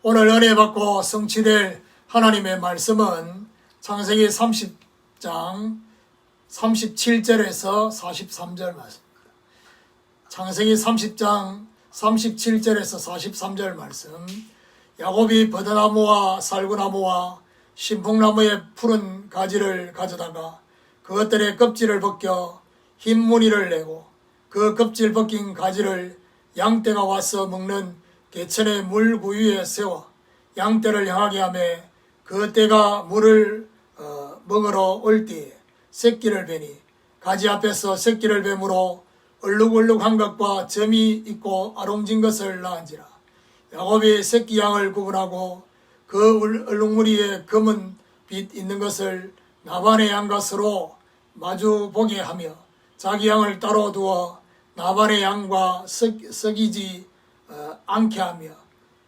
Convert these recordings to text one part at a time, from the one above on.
오늘 은혜 받고 성취될 하나님의 말씀은 창세기 30장 37절에서 43절 말씀입니다. 창세기 30장 37절에서 43절 말씀. 야곱이 버드나무와 살구나무와 신풍나무의 푸른 가지를 가져다가 그것들의 껍질을 벗겨 흰 무늬를 내고 그 껍질 벗긴 가지를 양떼가 와서 먹는 개천의 물 구유에 세워 양떼를 향하게 하며 그 떼가 물을 어, 먹으러 올 때에 새끼를 베니 가지 앞에서 새끼를 뱀으로 얼룩얼룩한 것과 점이 있고 아롱진 것을 낳은지라. 야곱이 새끼 양을 구분하고 그 얼- 얼룩무늬에 검은 빛 있는 것을 나반의 양과 서로 마주 보게 하며 자기 양을 따로 두어 나반의 양과 어, 않게 하며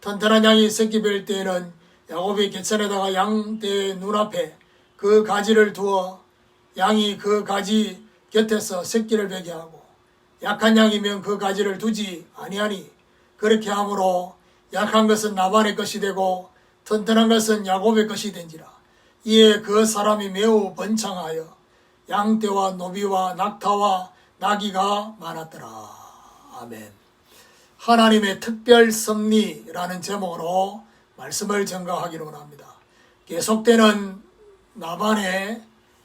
튼튼한 양이 새끼 뵐 때에는 야곱이 개천에다가 양떼의 눈앞에 그 가지를 두어 양이 그 가지 곁에서 새끼를 베게 하고 약한 양이면 그 가지를 두지 아니하니 그렇게 함으로 약한 것은 나반의 것이 되고 튼튼한 것은 야곱의 것이 된지라. 이에 그 사람이 매우 번창하여 양떼와 노비와 낙타와 나귀가 많았더라. 아멘 하나님의 특별 섭리라는 제목으로 말씀을 전가하기로 합니다 계속되는 나반의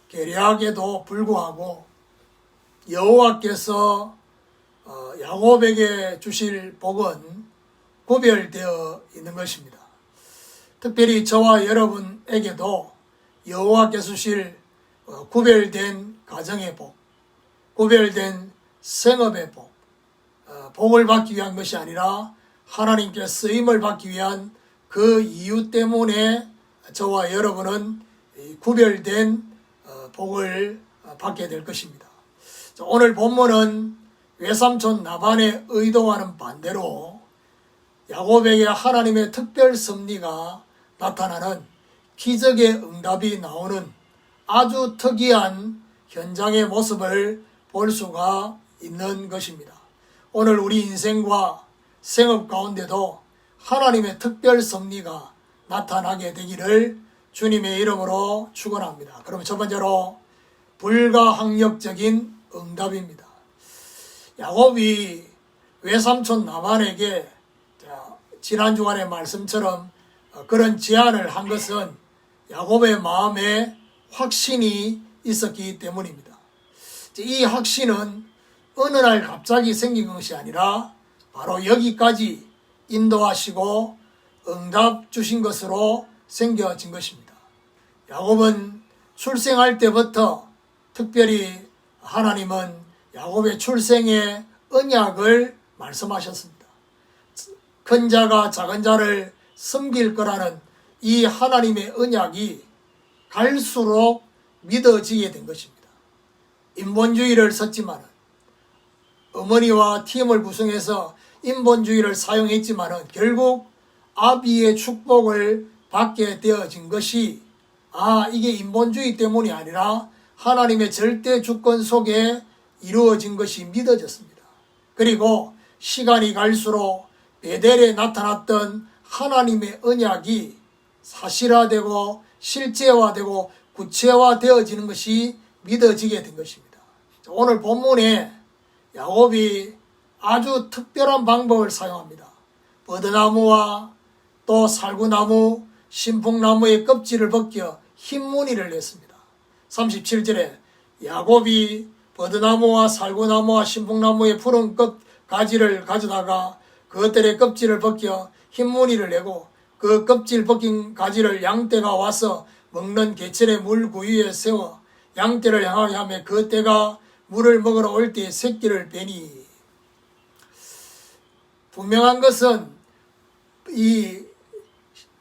계략에도 불구하고 여호와께서 어, 야곱에게 주실 복은 구별되어 있는 것입니다. 특별히 저와 여러분에게도 여호와께서 주실 어, 구별된 가정의 복, 구별된 생업의 복, 어, 복을 받기 위한 것이 아니라 하나님께 쓰임을 받기 위한 그 이유 때문에 저와 여러분은 이 구별된 어, 복을 어, 받게 될 것입니다. 자, 오늘 본문은 외삼촌 나반의 의도와는 반대로 야곱에게 하나님의 특별 섭리가 나타나는 기적의 응답이 나오는 아주 특이한 현장의 모습을 볼 수가 있는 것입니다. 오늘 우리 인생과 생업 가운데도 하나님의 특별 섭리가 나타나게 되기를 주님의 이름으로 축원합니다. 그럼 첫 번째로 불가항력적인 응답입니다. 야곱이 외삼촌 나반에게 자, 지난 주간의 말씀처럼 어, 그런 제안을 한 것은 야곱의 마음에 확신이 있었기 때문입니다. 이 확신은 어느 날 갑자기 생긴 것이 아니라 바로 여기까지 인도하시고 응답 주신 것으로 생겨진 것입니다. 야곱은 출생할 때부터 특별히 하나님은 야곱의 출생의 언약을 말씀하셨습니다. 큰 자가 작은 자를 섬길 거라는 이 하나님의 언약이 갈수록 믿어지게 된 것입니다. 인본주의를 썼지만 어머니와 팀을 구성해서 인본주의를 사용했지만 결국 아비의 축복을 받게 되어진 것이 아 이게 인본주의 때문이 아니라 하나님의 절대 주권 속에 이루어진 것이 믿어졌습니다. 그리고 시간이 갈수록 베델에 나타났던 하나님의 언약이 사실화되고 실제화되고 구체화되어지는 것이 믿어지게 된 것입니다. 자, 오늘 본문에 야곱이 아주 특별한 방법을 사용합니다. 버드나무와 또 살구나무, 신풍나무의 껍질을 벗겨 흰 무늬를 냈습니다. 37절에 야곱이 버드나무와 살구나무와 신풍나무의 푸른 껍 가지를 가져다가 그것들의 껍질을 벗겨 흰 무늬를 내고 그 껍질 벗긴 가지를 양떼가 와서 먹는 개천의 물 구유에 세워 양떼를 향하게 하며 그 떼가 물을 먹으러 올 때 새끼를 베니 분명한 것은 이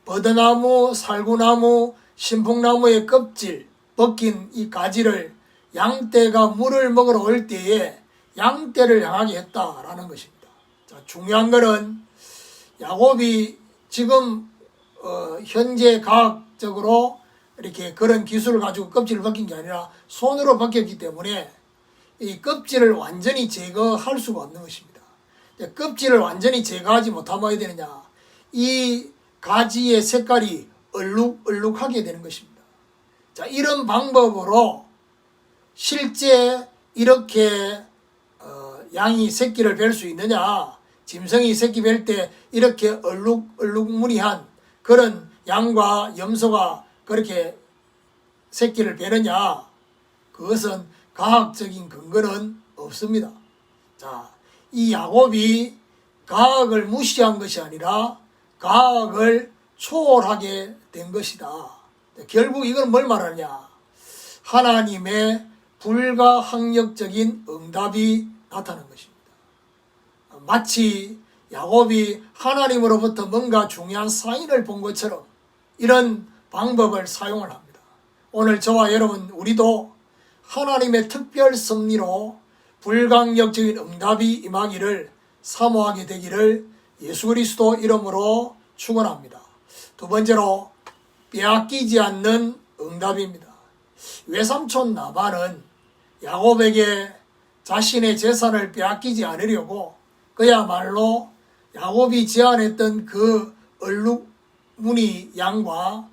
버드나무, 살구나무, 신풍나무의 껍질 벗긴 이 가지를 양떼가 물을 먹으러 올 때에 양떼를 향하게 했다라는 것입니다. 자, 중요한 것은 야곱이 지금 어, 현재 과학적으로 이렇게 그런 기술을 가지고 껍질을 벗긴 게 아니라 손으로 벗겼기 때문에 이 껍질을 완전히 제거할 수가 없는 것입니다. 껍질을 완전히 제거하지 못하면 되느냐? 이 가지의 색깔이 얼룩얼룩하게 되는 것입니다. 자, 이런 방법으로 실제 이렇게 어, 양이 새끼를 뵐 수 있느냐? 짐승이 새끼 뵐 때 이렇게 얼룩얼룩무늬한 그런 양과 염소가 그렇게 새끼를 베느냐? 그것은 과학적인 근거는 없습니다. 자, 이 야곱이 과학을 무시한 것이 아니라 과학을 초월하게 된 것이다. 결국 이건 뭘 말하냐? 하나님의 불가항력적인 응답이 나타난 것입니다. 마치 야곱이 하나님으로부터 뭔가 중요한 사인을 본 것처럼 이런 방법을 사용을 합니다. 오늘 저와 여러분 우리도 하나님의 특별 섭리로 불강력적인 응답이 임하기를 사모하게 되기를 예수 그리스도 이름으로 축원합니다. 두 번째로 빼앗기지 않는 응답입니다. 외삼촌 나반은 야곱에게 자신의 재산을 빼앗기지 않으려고 그야말로 야곱이 제안했던 그 얼룩무늬 양과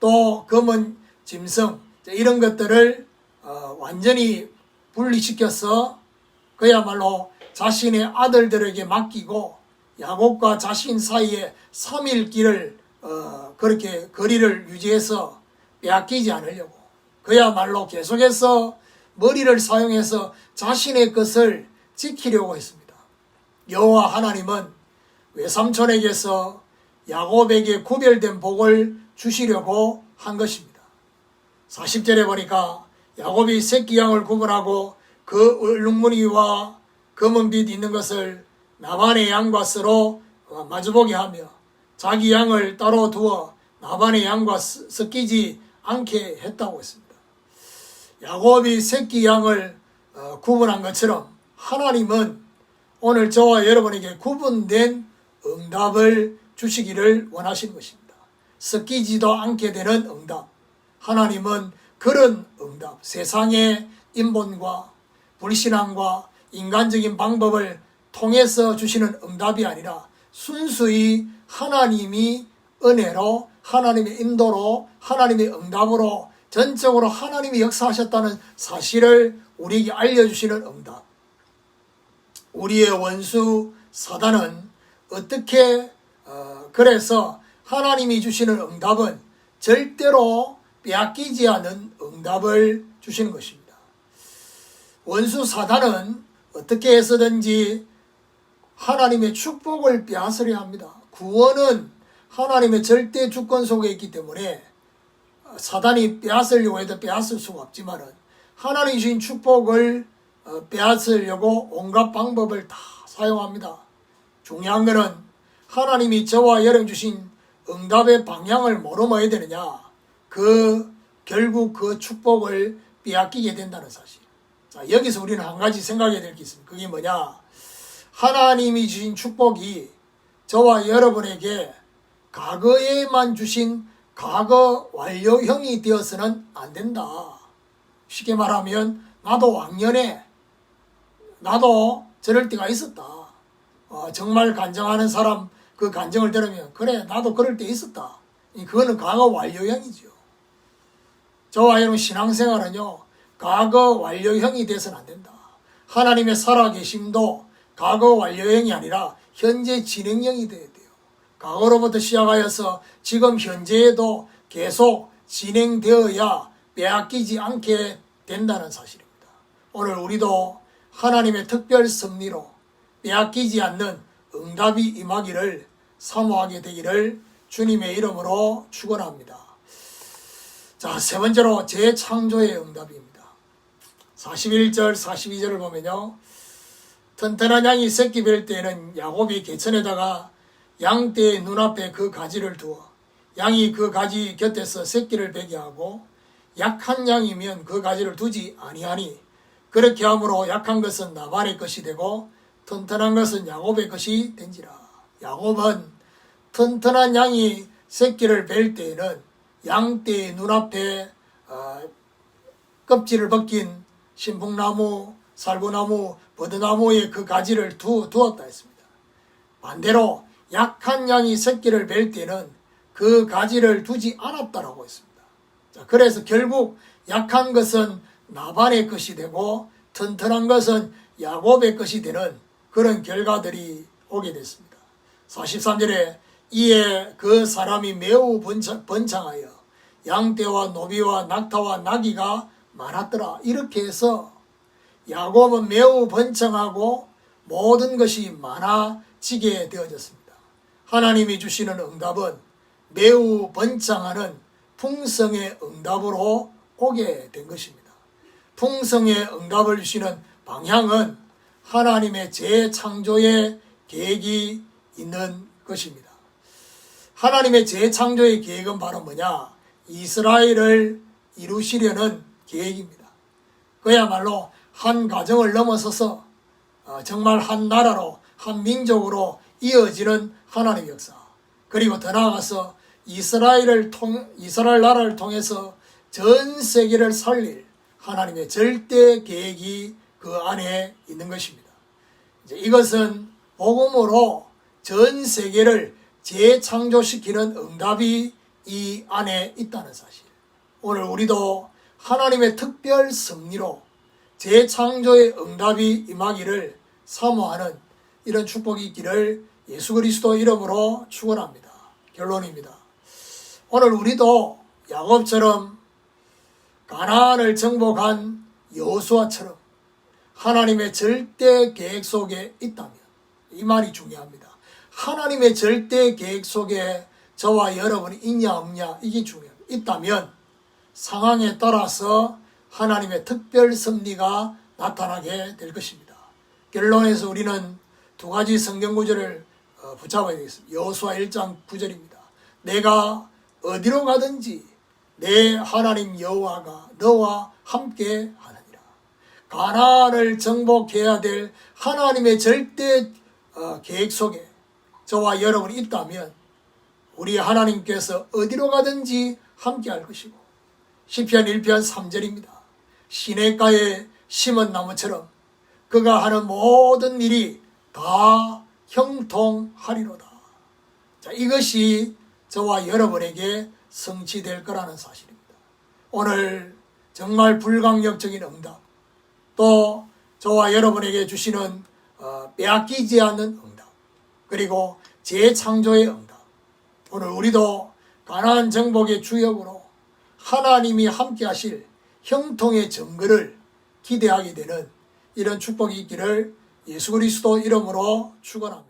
또 검은 짐승 이런 것들을 어, 완전히 분리시켜서 그야말로 자신의 아들들에게 맡기고 야곱과 자신 사이에 3일 길을 어, 그렇게 거리를 유지해서 빼앗기지 않으려고 그야말로 계속해서 머리를 사용해서 자신의 것을 지키려고 했습니다. 여호와 하나님은 외삼촌에게서 야곱에게 구별된 복을 주시려고 한 것입니다. 40절에 보니까 야곱이 새끼 양을 구분하고 그 얼룩무늬와 검은 빛 있는 것을 나반의 양과 서로 마주보게 하며 자기 양을 따로 두어 나반의 양과 섞이지 않게 했다고 했습니다. 야곱이 새끼 양을 어, 구분한 것처럼 하나님은 오늘 저와 여러분에게 구분된 응답을 주시기를 원하신 것입니다. 섞이지도 않게 되는 응답. 하나님은 그런 응답, 세상의 인본과 불신앙과 인간적인 방법을 통해서 주시는 응답이 아니라 순수히 하나님이 은혜로 하나님의 인도로 하나님의 응답으로 전적으로 하나님이 역사하셨다는 사실을 우리에게 알려주시는 응답. 우리의 원수 사단은 어떻게 어, 그래서 하나님이 주시는 응답은 절대로 빼앗기지 않은 응답을 주시는 것입니다. 원수 사단은 어떻게 해서든지 하나님의 축복을 빼앗으려 합니다. 구원은 하나님의 절대 주권 속에 있기 때문에 사단이 빼앗으려고 해도 빼앗을 수가 없지만은 하나님 주신 축복을 어, 빼앗으려고 온갖 방법을 다 사용합니다. 중요한 것은 하나님이 저와 여러분 주신 응답의 방향을 모르면 되느냐? 그 결국 그 축복을 빼앗기게 된다는 사실. 자, 여기서 우리는 한 가지 생각해야 될 게 있습니다. 그게 뭐냐? 하나님이 주신 축복이 저와 여러분에게 과거에만 주신 과거 완료형이 되어서는 안 된다. 쉽게 말하면 나도 왕년에 나도 저럴 때가 있었다. 어, 정말 간정하는 사람 그 간정을 들으면 그래 나도 그럴 때 있었다. 그거는 과거 완료형이죠. 저와 여러분 신앙생활은요 과거 완료형이 돼서는 안 된다. 하나님의 살아계심도 과거 완료형이 아니라 현재 진행형이 돼야 돼요. 과거로부터 시작하여서 지금 현재에도 계속 진행되어야 빼앗기지 않게 된다는 사실입니다. 오늘 우리도 하나님의 특별 섭리로 빼앗기지 않는 응답이 임하기를 사모하게 되기를 주님의 이름으로 축원합니다. 자, 세 번째로 재창조의 응답입니다. 41절, 42절을 보면요. 튼튼한 양이 새끼 뵐 때에는 야곱이 개천에다가 양떼의 눈앞에 그 가지를 두어 양이 그 가지 곁에서 새끼를 베게 하고 약한 양이면 그 가지를 두지 아니하니 그렇게 함으로 약한 것은 나발의 것이 되고 튼튼한 것은 야곱의 것이 된지라. 야곱은 튼튼한 양이 새끼를 뵐 때에는 양떼의 눈앞에 어, 껍질을 벗긴 신풍나무, 살구나무, 버드나무에 그 가지를 두, 두었다 했습니다. 반대로 약한 양이 새끼를 뵐 때는 그 가지를 두지 않았다라고 했습니다. 자, 그래서 결국 약한 것은 나반의 것이 되고 튼튼한 것은 야곱의 것이 되는 그런 결과들이 오게 됐습니다. 43절에 이에 그 사람이 매우 번창, 번창 하여 양떼와 노비와 낙타와 나귀가 많았더라. 이렇게 해서 야곱은 매우 번창하고 모든 것이 많아지게 되어졌습니다. 하나님이 주시는 응답은 매우 번창하는 풍성의 응답으로 오게 된 것입니다. 풍성의 응답을 주시는 방향은 하나님의 재창조의 계획이 있는 것입니다. 하나님의 재창조의 계획은 바로 뭐냐? 이스라엘을 이루시려는 계획입니다. 그야말로 한 가정을 넘어서서 어, 정말 한 나라로 한 민족으로 이어지는 하나님의 역사. 그리고 더 나아가서 이스라엘을 통 이스라엘 나라를 통해서 전 세계를 살릴 하나님의 절대 계획이 그 안에 있는 것입니다. 이것은 복음으로 전 세계를 재창조시키는 응답이 이 안에 있다는 사실. 오늘 우리도 하나님의 특별 섭리로 재창조의 응답이 임하기를 사모하는 이런 축복이 있기를 예수 그리스도 이름으로 축원합니다. 결론입니다. 오늘 우리도 야곱처럼 가나안을 정복한 여호수아처럼 하나님의 절대 계획 속에 있다면 이 말이 중요합니다. 하나님의 절대 계획 속에 저와 여러분이 있냐 없냐 이게 중요합니다. 있다면 상황에 따라서 하나님의 특별 섭리가 나타나게 될 것입니다. 결론에서 우리는 두 가지 성경 구절을 어, 붙잡아야 되겠습니다. 여호수아 1장 9절입니다. 내가 어디로 가든지 내 하나님 여호와가 너와 함께 하느니라. 가나안을 정복해야 될 하나님의 절대 어, 계획 속에 저와 여러분이 있다면 우리 하나님께서 어디로 가든지 함께 할 것이고 시편 1편 3절입니다. 시냇가에 심은 나무처럼 그가 하는 모든 일이 다 형통하리로다. 자, 이것이 저와 여러분에게 성취될 거라는 사실입니다. 오늘 정말 불강력적인 응답, 또 저와 여러분에게 주시는 어, 빼앗기지 않는 응답, 그리고 재창조의 응답. 오늘 우리도 가나안 정복의 주역으로 하나님이 함께 하실 형통의 증거를 기대하게 되는 이런 축복이 있기를 예수 그리스도 이름으로 축원합니다.